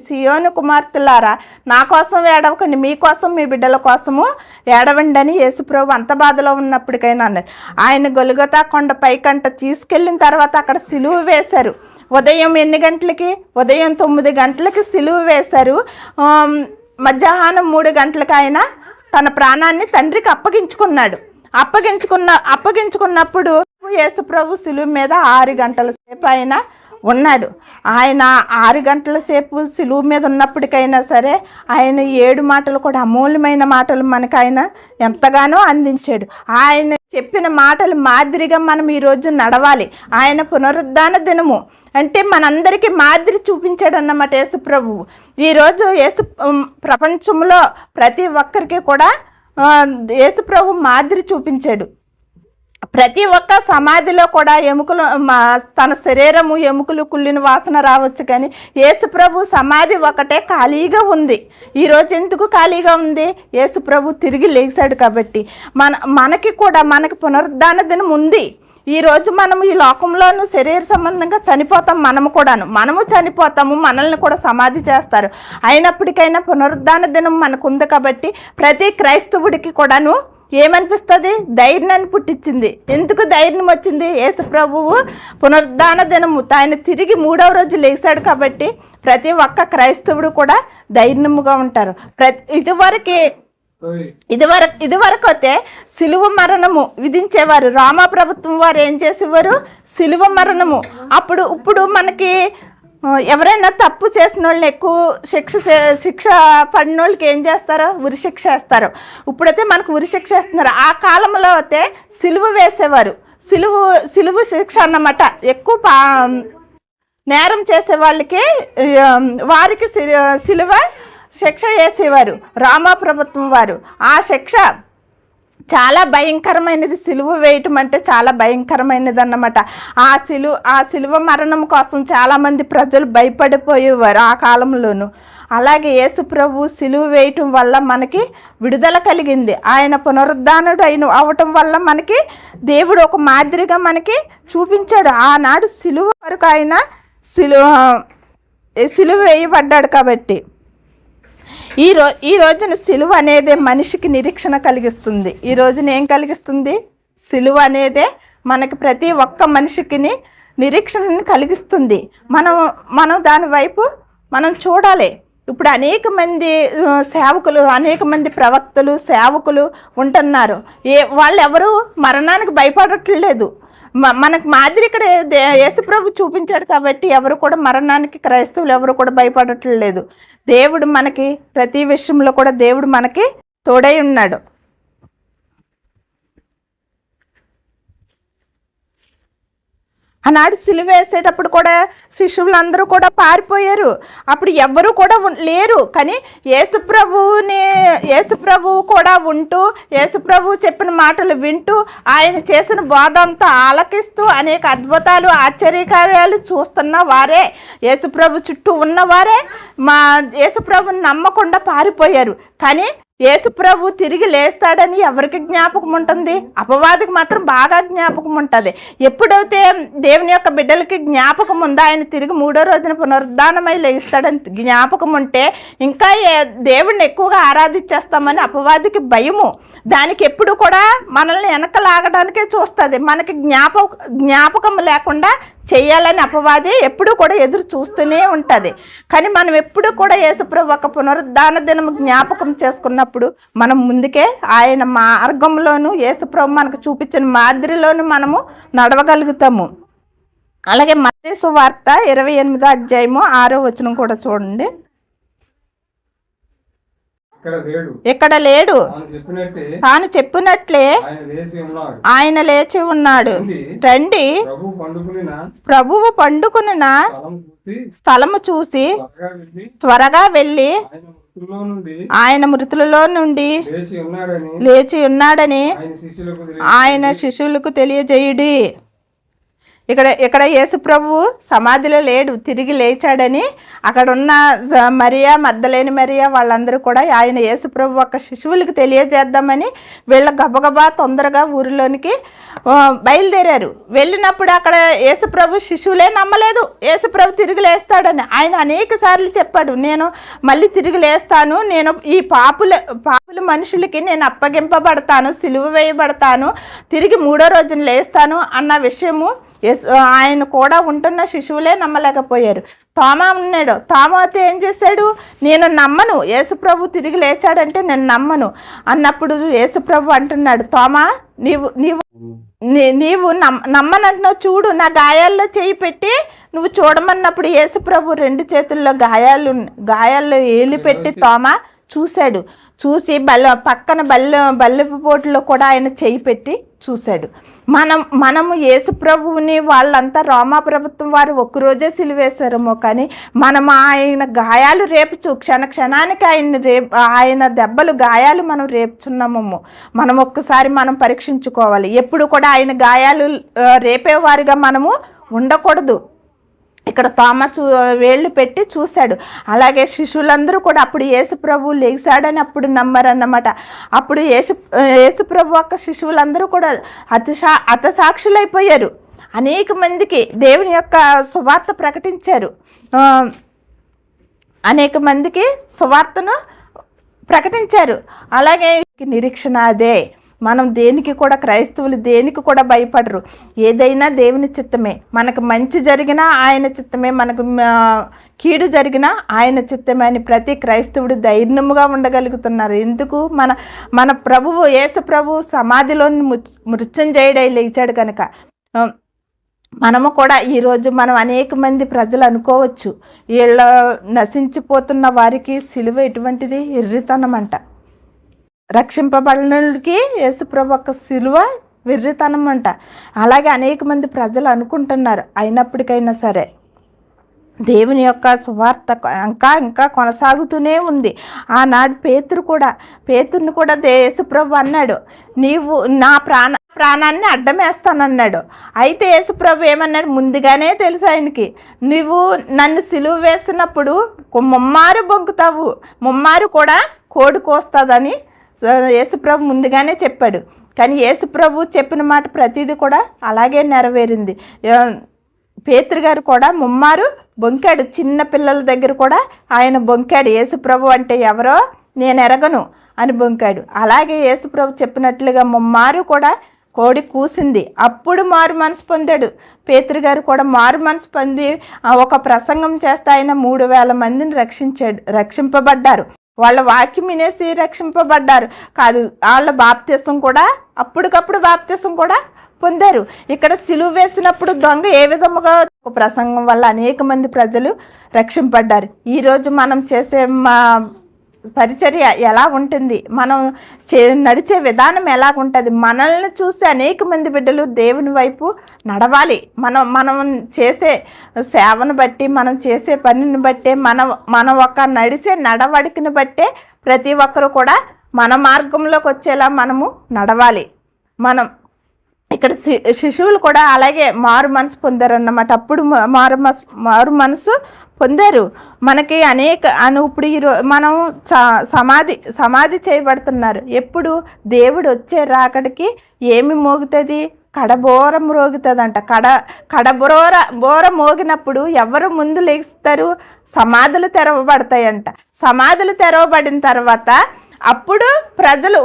సియోని కుమార్తెలారా నా కోసం ఏడవకండి మీకోసం మీ బిడ్డల కోసము ఏడవండి అని యేసుప్రభు అంత బాధలో ఉన్నప్పటికైనా అన్నారు. ఆయన గొలుగతా కొండ పైకంట తీసుకెళ్ళిన తర్వాత అక్కడ సిలువ వేశారు. ఉదయం ఎన్ని గంటలకి? ఉదయం తొమ్మిది గంటలకి సిలువ వేశారు. మధ్యాహ్నం మూడు గంటలకు ఆయన తన ప్రాణాన్ని తండ్రికి అప్పగించుకున్నాడు. అప్పగించుకున్న అప్పగించుకున్నప్పుడు యేసుప్రభు సిలువ మీద ఆరు గంటల సేపు ఆయన ఉన్నాడు. ఆయన ఆరు గంటల సేపు సిలువు మీద ఉన్నప్పటికైనా సరే ఆయన ఏడు మాటలు కూడా అమూల్యమైన మాటలు మనకు ఆయన ఎంతగానో అందించాడు. ఆయన చెప్పిన మాటలు మాదిరిగా మనం ఈరోజు నడవాలి. ఆయన పునరుద్ధాన దినము. అంటే మనందరికీ మాదిరి చూపించాడు అన్నమాట యేసు ప్రభువు ఈరోజు యేసు ప్రపంచంలో ప్రతి ఒక్కరికి కూడా యేసుప్రభు యేసు ప్రభు మాదిరి చూపించాడు. ప్రతి ఒక్క సమాధిలో కూడా ఎముకలు మా తన శరీరము ఎముకలు కుళ్ళిన వాసన రావచ్చు కానీ యేసుప్రభు సమాధి ఒకటే ఖాళీగా ఉంది. ఈరోజు ఎందుకు ఖాళీగా ఉంది? యేసుప్రభు తిరిగి లేచాడు కాబట్టి. మన మనకి కూడా మనకి పునరుద్ధాన దినం ఉంది. ఈ రోజు మనం ఈ లోకంలోనూ శరీర సంబంధంగా చనిపోతాం మనము కూడాను. మనము చనిపోతాము మనల్ని కూడా సమాధి చేస్తారు. అయినప్పటికైనా పునరుద్ధాన దినం మనకు ఉంది కాబట్టి ప్రతి క్రైస్తవుడికి కూడాను ఏమనిపిస్తుంది? ధైర్యాన్ని పుట్టించింది. ఎందుకు ధైర్యం వచ్చింది? యేసు ప్రభువు పునరుద్ధాన దినము. ఆయన తిరిగి మూడవ రోజు లేచాడు కాబట్టి ప్రతి ఒక్క క్రైస్తవుడు కూడా ధైర్యముగా ఉంటారు. ప్రతి ఇదివరకు ఇదివరకు ఇదివరకు అయితే సిలువ మరణము విధించేవారు. రామ ప్రభుత్వం వారు ఏం చేసేవారు? సిలువ మరణము. అప్పుడు ఇప్పుడు మనకి ఎవరైనా తప్పు చేసిన వాళ్ళని ఎక్కువ శిక్ష శిక్ష పడిన వాళ్ళకి ఏం చేస్తారో? ఉరి శిక్ష వేస్తారు. ఇప్పుడైతే మనకు ఉరి శిక్ష వేస్తున్నారు. ఆ కాలంలో అయితే సిలువ వేసేవారు. సిలువు సిలువ శిక్ష అన్నమాట. ఎక్కువ పా నేరం చేసే వాళ్ళకి వారికి సిలువ శిక్ష వేసేవారు. రామా ప్రభుత్వం వారు. ఆ శిక్ష చాలా భయంకరమైనది సిలువ వేయటం అంటే చాలా భయంకరమైనది అన్నమాట ఆ సిలు ఆ సిలువ మరణం కోసం చాలామంది ప్రజలు భయపడిపోయేవారు ఆ కాలంలోనూ. అలాగే యేసుప్రభు సిలువ వేయటం వల్ల మనకి విడుదల కలిగింది. ఆయన పునరుద్ధానుడు అయిన అవటం వల్ల మనకి దేవుడు ఒక మాదిరిగా మనకి చూపించాడు. ఆనాడు సిలువ వరకు ఆయన సిలువ సిలువ వేయబడ్డాడు కాబట్టి. ఈ రో ఈ రోజున సిలువ అనేదే మనిషికి నిరీక్షణ కలిగిస్తుంది. ఈ రోజున ఏం కలిగిస్తుంది? సిలువ అనేదే మనకి ప్రతి ఒక్క మనిషికిని నిరీక్షణని కలిగిస్తుంది. మనం మనం దాని వైపు మనం చూడాలి. ఇప్పుడు అనేక మంది సేవకులు అనేక మంది ప్రవక్తలు సేవకులు ఉంటున్నారు. ఏ వాళ్ళు ఎవరు మరణానికి భయపడట్లేదు. మనకు మాదిరి ఇక్కడ దే- యేసుప్రభు చూపించాడు కాబట్టి ఎవరు కూడా మరణానికి క్రైస్తవులు ఎవరు కూడా భయపడట్లేదు. దేవుడు మనకి ప్రతి విషయంలో కూడా దేవుడు మనకి తోడై ఉన్నాడు. ఆనాడు సిలువ వేసేటప్పుడు కూడా శిష్యులందరూ కూడా పారిపోయారు. అప్పుడు ఎవ్వరూ కూడా లేరు. కానీ యేసుప్రభువుని యేసుప్రభువు కూడా ఉంటూ యేసుప్రభు చెప్పిన మాటలు వింటూ ఆయన చేసిన బోధంతో ఆలకిస్తూ అనేక అద్భుతాలు ఆశ్చర్యకార్యాలు చూస్తున్న వారే. యేసుప్రభు చుట్టూ ఉన్నవారే మా యేసుప్రభుని నమ్మకుండా పారిపోయారు. కానీ యేసుప్రభు తిరిగి లేస్తాడని ఎవరికి జ్ఞాపకం ఉంటుంది? అపవాదికి మాత్రం బాగా జ్ఞాపకం ఉంటుంది. ఎప్పుడైతే దేవుని యొక్క బిడ్డలకి జ్ఞాపకం ఉందో ఆయన తిరిగి మూడో రోజున పునరుద్ధానమై లేస్తాడని జ్ఞాపకం ఉంటే ఇంకా ఏ- దేవుణ్ణి ఎక్కువగా ఆరాధించేస్తామని అపవాదికి భయము. దానికి ఎప్పుడు కూడా మనల్ని వెనక లాగడానికే చూస్తుంది. మనకి జ్ఞాపక జ్ఞాపకం లేకుండా చేయాలని అపవాది ఎప్పుడూ కూడా ఎదురు చూస్తూనే ఉంటుంది. కానీ మనం ఎప్పుడూ కూడా యేసుప్రభు ఒక పునరుద్ధాన దినం జ్ఞాపకం చేసుకున్నప్పుడు మనం ముందుకే ఆయన మార్గంలోనూ యేసుప్రభు మనకు చూపించిన మాదిరిలోనూ మనము నడవగలుగుతాము. అలాగే మతేసు వార్త ఇరవై ఎనిమిదో అధ్యాయము ఆరో వచనం కూడా చూడండి. ఇక్కడ లేడు. తాను చెప్పినట్లే ఆయన లేచి ఉన్నాడు. రండి, ప్రభువు పండుకున్న స్థలము చూసి త్వరగా వెళ్ళి ఆయన మృతుల్లో నుండి లేచి ఉన్నాడని ఆయన శిష్యులకు తెలియజేయుడి. ఇక్కడ ఇక్కడ యేసుప్రభు సమాధిలో లేడు తిరిగి లేచాడని అక్కడ ఉన్న మరియా మద్దలేని మరియా వాళ్ళందరూ కూడా ఆయన యేసుప్రభు ఒక శిశువులకు తెలియజేద్దామని వీళ్ళ గబగబా తొందరగా ఊరిలోనికి బయలుదేరారు. వెళ్ళినప్పుడు అక్కడ యేసుప్రభు శిశువులే నమ్మలేదు. యేసుప్రభు తిరిగి లేస్తాడని ఆయన అనేక సార్లు చెప్పాడు నేను మళ్ళీ తిరిగి లేస్తాను. నేను ఈ పాపుల పాపుల మనుషులకి నేను అప్పగింపబడతాను సిలువ వేయబడతాను. తిరిగి మూడో రోజున లేస్తాను అన్న విషయము ఆయన కూడా ఉంటున్న శిశువులే నమ్మలేకపోయారు. తోమా ఉన్నాడు. తోమాతో ఏం చేశాడు? నేను నమ్మను. యేసుప్రభు తిరిగి లేచాడంటే నేను నమ్మను. అన్నప్పుడు యేసుప్రభు అంటున్నాడు తోమా నీవు నీవు నీవు నమ్ నమ్మనంటున్నావు. చూడు నా గాయాల్లో చేయి పెట్టి నువ్వు చూడమన్నప్పుడు యేసుప్రభు రెండు చేతుల్లో గాయాలు గాయాల్లో ఏలి పెట్టి తోమ చూశాడు. చూసి బల్ల పక్కన బల్ల బల్లెపు పోటులో కూడా ఆయన చేయి పెట్టి చూశాడు. మనం మనము యేసుప్రభువుని వాళ్ళంతా రోమా ప్రభుత్వం వారు ఒక్కరోజే సిలివేశారేమో కానీ మనం ఆయన గాయాలు రేపుచు క్షణ క్షణానికి ఆయన రేపు ఆయన దెబ్బలు గాయాలు మనం రేపుచున్నామేమో మనం ఒక్కసారి మనం పరీక్షించుకోవాలి. ఎప్పుడు కూడా ఆయన గాయాలు రేపేవారిగా మనము ఉండకూడదు. ఇక్కడ తోమ చూ వేళ్ళు పెట్టి చూశాడు. అలాగే శిశువులందరూ కూడా అప్పుడు యేసుప్రభు లేచాడని అప్పుడు నమ్మరన్నమాట. అప్పుడు యేసు యేసుప్రభు యొక్క శిశువులందరూ కూడా అతిశా అతసాక్షులైపోయారు అనేక మందికి దేవుని యొక్క సువార్త ప్రకటించారు. అనేక మందికి సువార్తను ప్రకటించారు. అలాగే నిరీక్షణ అదే. మనం దేనికి కూడా క్రైస్తవులు దేనికి కూడా భయపడరు. ఏదైనా దేవుని చిత్తమే. మనకు మంచి జరిగినా ఆయన చిత్తమే. మనకు కీడు జరిగినా ఆయన చిత్తమే అని ప్రతి క్రైస్తవుడు ధైర్యముగా ఉండగలుగుతున్నారు. ఎందుకు? మన మన ప్రభువు యేసు ప్రభువు సమాధిలో మృత్యుంజయుడై లేచాడు కనుక. మనము కూడా ఈరోజు మనం అనేక మంది ప్రజలు అనుకోవచ్చు. వీళ్ళ నశించిపోతున్న వారికి సిలువ ఎటువంటిది? ఎర్రితనం అంట రక్షింపబడినకి యేసుప్రభు యొక్క సిలువ వెర్రితనం అంట. అలాగే అనేక మంది ప్రజలు అనుకుంటున్నారు అయినప్పటికైనా సరే. దేవుని యొక్క సువార్త ఇంకా ఇంకా కొనసాగుతూనే ఉంది. ఆనాడు పేతురు కూడా పేతుర్ని కూడా యేసుప్రభు అన్నాడు నీవు నా ప్రాణ ప్రాణాన్ని అడ్డమేస్తానన్నాడు. అయితే యేసుప్రభు ఏమన్నాడు? ముందుగానే తెలుసు ఆయనకి నువ్వు నన్ను సిలువ వేసినప్పుడు ముమ్మారు బొంకుతావు ముమ్మారు కూడా కోడి కోస్తుందని యేసుప్రభు ముందుగానే చెప్పాడు. కానీ యేసుప్రభు చెప్పిన మాట ప్రతిదీ కూడా అలాగే నెరవేరింది. ఆ, పేతురు గారు కూడా ముమ్మారు బొంకాడు. చిన్న పిల్లల దగ్గర కూడా ఆయన బొంకాడు. యేసుప్రభు అంటే ఎవరో నేను ఎరగను అని బొంకాడు. అలాగే యేసుప్రభు చెప్పినట్లుగా ముమ్మారు కూడా కోడి కూసింది. అప్పుడు మారు మనసు పొందాడు. పేతురు గారు కూడా మారు మనసు పొంది ఆ, ఒక ప్రసంగం చేస్తే ఆయన మూడు వేల మందిని రక్షించాడు రక్షింపబడ్డారు. వాళ్ళ వాక్యం వినేసి రక్షింపబడ్డారు. కాదు వాళ్ళ బాప్తీసం కూడా అప్పటికప్పుడు బాప్తీసం కూడా పొందారు. ఇక్కడ సిలువ వేసినప్పుడు దొంగ ఏ విధముగా ఒక ప్రసంగం వల్ల అనేక మంది ప్రజలు రక్షింపడ్డారు. ఈరోజు మనం చేసే మా పరిచర్య ఎలా ఉంటుంది? మనం చే నడిచే విధానం ఎలా ఉంటుంది మనల్ని చూసి అనేక మంది బిడ్డలు దేవుని వైపు నడవాలి. మనం మనం చేసే సేవను బట్టి మనం చేసే పనిని బట్టే మన మన ఒక నడిచే నడవడికని బట్టే ప్రతి ఒక్కరు కూడా మన మార్గంలోకి వచ్చేలా మనము నడవాలి. మనం ఇక్కడ శి శిశువులు కూడా అలాగే మారు మనసు పొందారన్నమాట. అప్పుడు మారు మనసు మారు మనసు పొందారు. మనకి అనేక అను ఇప్పుడు ఈరో మనం చ- సమాధి సమాధి చేయబడుతున్నారు. ఎప్పుడు దేవుడు వచ్చే రాకడికి ఏమి మోగుతుంది? కడబోర మ్రోగుతుందంట కడ కడబోర బోర మోగినప్పుడు ఎవరు ముందు లేస్తారు? సమాధులు తెరవబడతాయంట. సమాధులు తెరవబడిన తర్వాత అప్పుడు ప్రజలు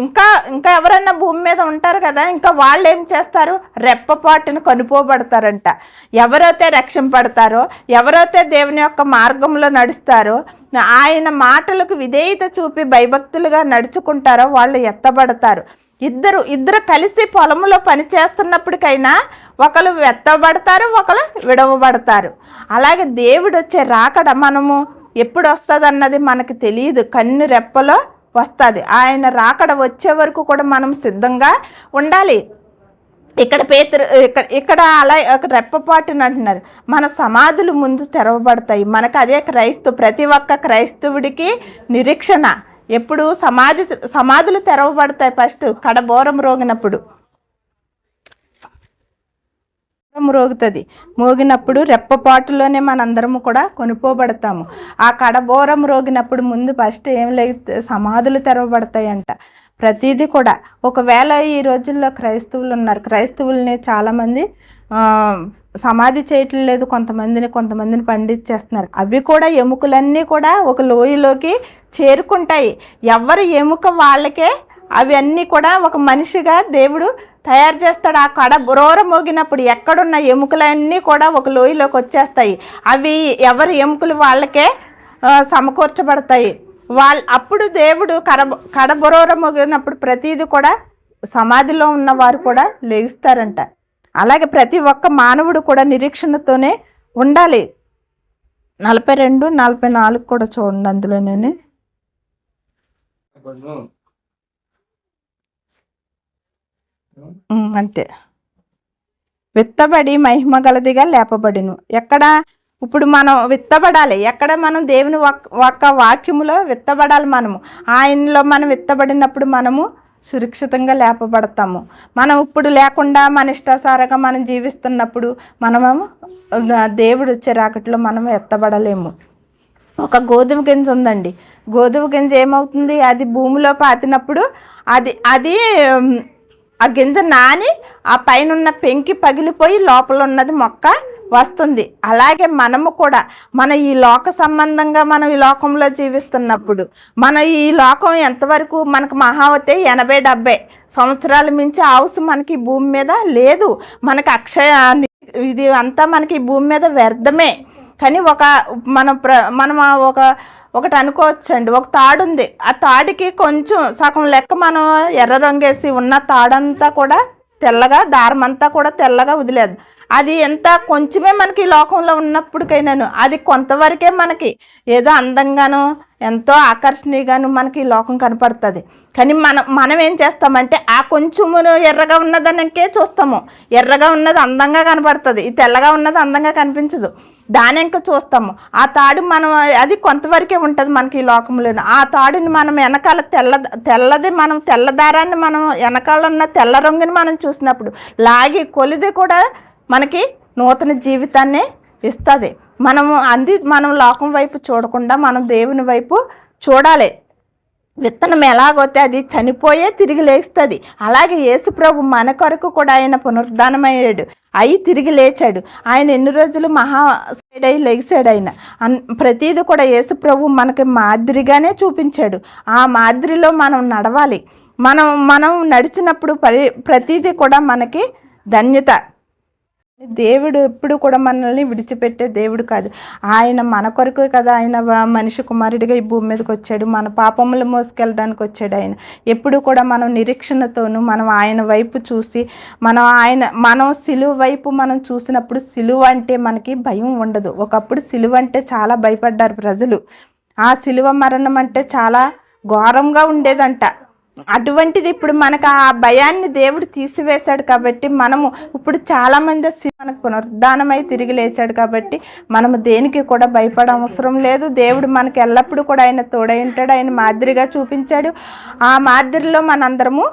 ఇంకా ఇంకా ఎవరన్నా భూమి మీద ఉంటారు కదా ఇంకా వాళ్ళు ఏం చేస్తారు? రెప్పపాటును కనుపోబడతారంట ఎవరైతే రక్షింపడతారో ఎవరైతే దేవుని యొక్క మార్గంలో నడుస్తారో ఆయన మాటలకు విధేయత చూపి భయభక్తులుగా నడుచుకుంటారో వాళ్ళు ఎత్తబడతారు. ఇద్దరు ఇద్దరు కలిసి పొలంలో పని చేస్తున్నప్పటికైనా ఒకరు ఎత్తబడతారు ఒకరు విడవబడతారు. అలాగే దేవుడు వచ్చే రాకడ మనము ఎప్పుడు వస్తుంది అన్నది మనకు తెలియదు కన్ను రెప్పలో వస్తుంది. ఆయన రాకడ వచ్చే వరకు కూడా మనం సిద్ధంగా ఉండాలి. ఇక్కడ పేతురు ఇక్కడ ఇక్కడ అలా ఒక రెప్పపాటుని అంటున్నారు. మన సమాధులు ముందు తెరవబడతాయి. మనకు అదే క్రైస్తవ ప్రతి ఒక్క క్రైస్తవుడికి నిరీక్షణ. ఎప్పుడు సమాధి సమాధులు తెరవబడతాయి ఫస్ట్. కడబోరం రోగినప్పుడు. మ్రోగుతుంది మోగినప్పుడు రెప్పపాటులోనే మనందరము కూడా కొనుక్కోబడతాము. ఆ కడబోరం మ్రోగినప్పుడు ముందు ఫస్ట్ ఏం లేదు సమాధులు తెరవబడతాయంట. ప్రతిదీ కూడా. ఒకవేళ ఈ రోజుల్లో క్రైస్తవులు ఉన్నారు. క్రైస్తవుల్ని చాలామంది సమాధి చేయటం లేదు. కొంతమందిని కొంతమందిని పండించేస్తున్నారు. అవి కూడా ఎముకలన్నీ కూడా ఒక లోయలోకి చేరుకుంటాయి. ఎవరి ఎముక వాళ్ళకే అవి అన్నీ కూడా ఒక మనిషిగా దేవుడు తయారు చేస్తాడు. ఆ కడ బురోర మోగినప్పుడు ఎక్కడున్న ఎముకలన్నీ కూడా ఒక లోయలోకి వచ్చేస్తాయి. అవి ఎవరి ఎముకలు వాళ్ళకే సమకూర్చబడతాయి. వాళ్ళ అప్పుడు దేవుడు కడ కడబొరోర మోగినప్పుడు ప్రతిదీ కూడా సమాధిలో ఉన్న వారు కూడా లేగిస్తారంట. అలాగే ప్రతి ఒక్క మానవుడు కూడా నిరీక్షణతోనే ఉండాలి. నలభై రెండు నలభై నాలుగు కూడా చూడండి అందులోనే అప్పుడు ఉమ్, అంతే. విత్తబడి మహిమ గలదిగా లేపబడిను. ఎక్కడ? ఇప్పుడు మనం విత్తబడాలి. ఎక్కడ మనం దేవుని ఒక్- ఒక్క వాక్యములో విత్తబడాలి మనము? ఆయనలో మనం విత్తబడినప్పుడు మనము సురక్షితంగా లేపబడతాము. మనం ఇప్పుడు లేకుండా మన ఇష్టాసారగా మనం జీవిస్తున్నప్పుడు మనము దేవుడు దేవుడు చిరాకట్లో మనం ఎత్తబడలేము. ఒక గోధుమ గింజ ఉందండి. గోధుమ గింజ ఏమవుతుంది? అది భూమిలో పాతినప్పుడు అది అది ఆ గింజ నాని ఆ పైన ఉన్న పెంకి పగిలిపోయి లోపల ఉన్నది మొక్క వస్తుంది. అలాగే మనము కూడా మన ఈ లోక సంబంధంగా మనం ఈ లోకంలో జీవిస్తున్నప్పుడు మన ఈ లోకం ఎంతవరకు మనకు మహా అవుతే ఎనభై డెబ్బై సంవత్సరాలు మించి ఆవుసు మనకి భూమి మీద లేదు. మనకి అక్షయ ఇది అంతా మనకి భూమి మీద వ్యర్థమే. కానీ ఒక మన ప్ర మనం ఒక ఒకటి అనుకోవచ్చండి. ఒక తాడు ఉంది ఆ తాడికి కొంచెం సగం లెక్క మనం ఎర్ర రంగేసి ఉన్న తాడంతా కూడా తెల్లగా దారం అంతా కూడా తెల్లగా వదిలేదు అది ఎంత కొంచెమే మనకి ఈ లోకంలో ఉన్నప్పటికైనాను అది కొంతవరకే మనకి ఏదో అందంగానో ఎంతో ఆకర్షణీయంగాను మనకి ఈ లోకం కనపడుతుంది. కానీ మనం మనం ఏం చేస్తామంటే ఆ కొంచెమును ఎర్రగా ఉన్నదానికే చూస్తాము. ఎర్రగా ఉన్నది అందంగా కనపడుతుంది. ఈ తెల్లగా ఉన్నది అందంగా కనిపించదు. దాని ఇంకా చూస్తాము. ఆ తాడు మనం అది కొంతవరకే ఉంటుంది మనకి ఈ లోకంలో ఆ తాడుని మనం వెనకాల తెల్ల తెల్లది మనం తెల్లదారాన్ని మనం వెనకాల ఉన్న తెల్ల రంగుని మనం చూసినప్పుడు లాగి కొలిది కూడా మనకి నూతన జీవితాన్ని ఇస్తుంది. మనము అంది మనం లోకం వైపు చూడకుండా మనం దేవుని వైపు చూడాలి. విత్తనం ఎలాగోతే అది చనిపోయే తిరిగి లేస్తుంది. అలాగే యేసుప్రభు మన కొరకు కూడా ఆయన పునరుద్ధానమయ్యాడు. అయి తిరిగి లేచాడు. ఆయన ఎన్ని రోజులు మహా సైడ్ అయి లేచాడు ఆయన. అన్ ప్రతీది కూడా యేసుప్రభు మనకి మాదిరిగానే చూపించాడు. ఆ మాదిరిలో మనం నడవాలి. మనం మనం నడిచినప్పుడు పరి ప్రతీది కూడా మనకి ధన్యత. దేవుడు ఎప్పుడు కూడా మనల్ని విడిచిపెట్టే దేవుడు కాదు. ఆయన మన కొరకే కదా ఆయన మనిషి కుమారుడిగా ఈ భూమి మీదకి వచ్చాడు. మన పాపములు మోసుకెళ్ళడానికి వచ్చాడు ఆయన. ఎప్పుడు కూడా మనం నిరీక్షణతోనూ మనం ఆయన వైపు చూసి మనం ఆయన మనం సిలువ వైపు మనం చూసినప్పుడు సిలువ అంటే మనకి భయం ఉండదు. ఒకప్పుడు సిలువ అంటే చాలా భయపడ్డారు ప్రజలు. ఆ సిలువ మరణం అంటే చాలా ఘోరంగా ఉండేదంట. అటువంటిది ఇప్పుడు మనకు ఆ భయాన్ని దేవుడు తీసివేశాడు కాబట్టి మనము ఇప్పుడు చాలామంది మనకు పునరుద్ధానమై తిరిగి లేచాడు కాబట్టి మనము దేనికి కూడా భయపడ అవసరం లేదు. దేవుడు మనకి ఎల్లప్పుడూ కూడా ఆయన తోడై ఉంటాడు. ఆయన మాదిరిగా చూపించాడు. ఆ మాదిరిలో మనందరము